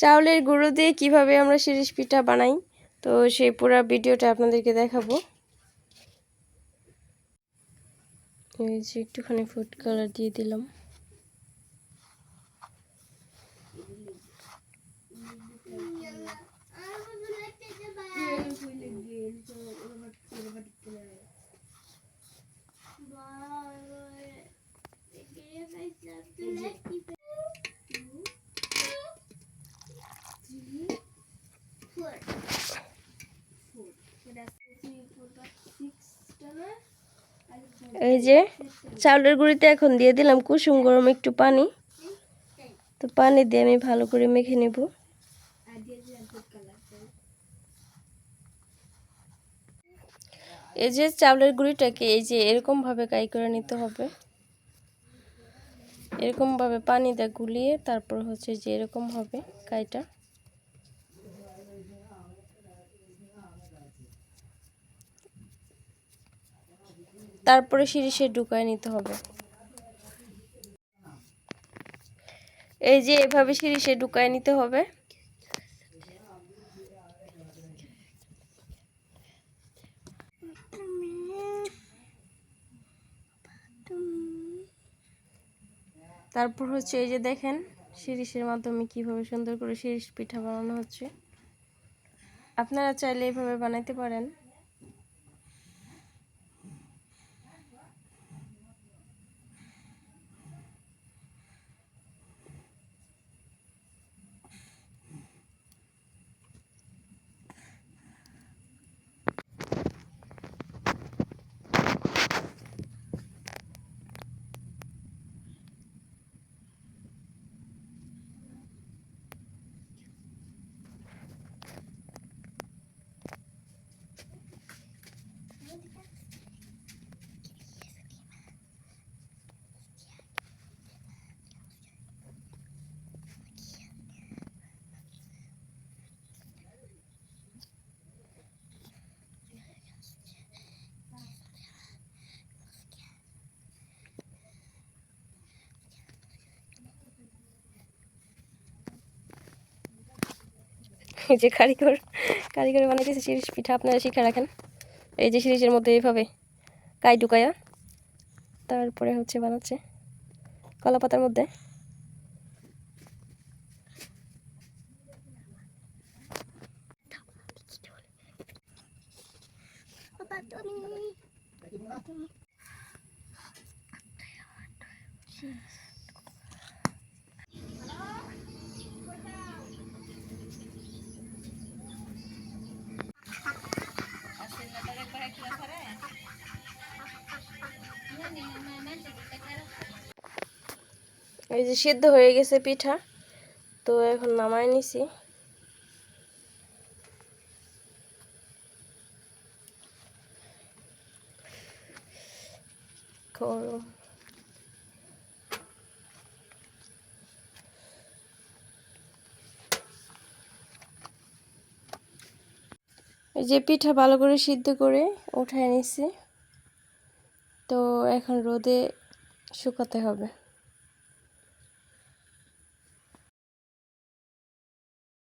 চাউলের গুঁড়ো দিয়ে কীভাবে আমরা শিরিষ পিঠা বানাই, তো সেই পুরো ভিডিওটা আপনাদেরকে দেখাবো। এই যে একটুখানি ফুড কালার দিয়ে দিলাম। এই যে চাউলের গুঁড়িতে এখন দিয়ে দিলাম কুসুম গরম একটু পানি। তো পানি দিয়ে আমি ভালো করে মেখে নেব। এই যে চাউলের গুঁড়িটাকে এই যে এরকমভাবে কাই করে নিতে হবে। এরকমভাবে পানিটা গুলিয়ে তারপর হচ্ছে যে এরকম হবে কাইটা তারপরে শিরিষে ঢুকায় নিতে হবে। এই যে এভাবে শিরিষে ঢুকায় নিতে হবে। তারপর হচ্ছে এই যে দেখেন শিরিষের মাধ্যমে কীভাবে সুন্দর করে শিরিষ পিঠা বানানো হচ্ছে। আপনারা চাইলে এইভাবে বানাইতে পারেন। যে কারিগর কারিগর বানাইতেছে শিরিষ পিঠা, আপনারা শিখে রাখেন। এই যে শিরিষের মধ্যে এইভাবে কাই ঢুকায়া তারপরে হচ্ছে বানাচ্ছে কলা পাতার মধ্যে। এই যে সিদ্ধ হয়ে গেছে পিঠা তো এখন নামায় নিছি। গরম যে পিঠা ভালো করে সিদ্ধ করে উঠায় নিছি। তো এখন রোদে শুকাতে হবে।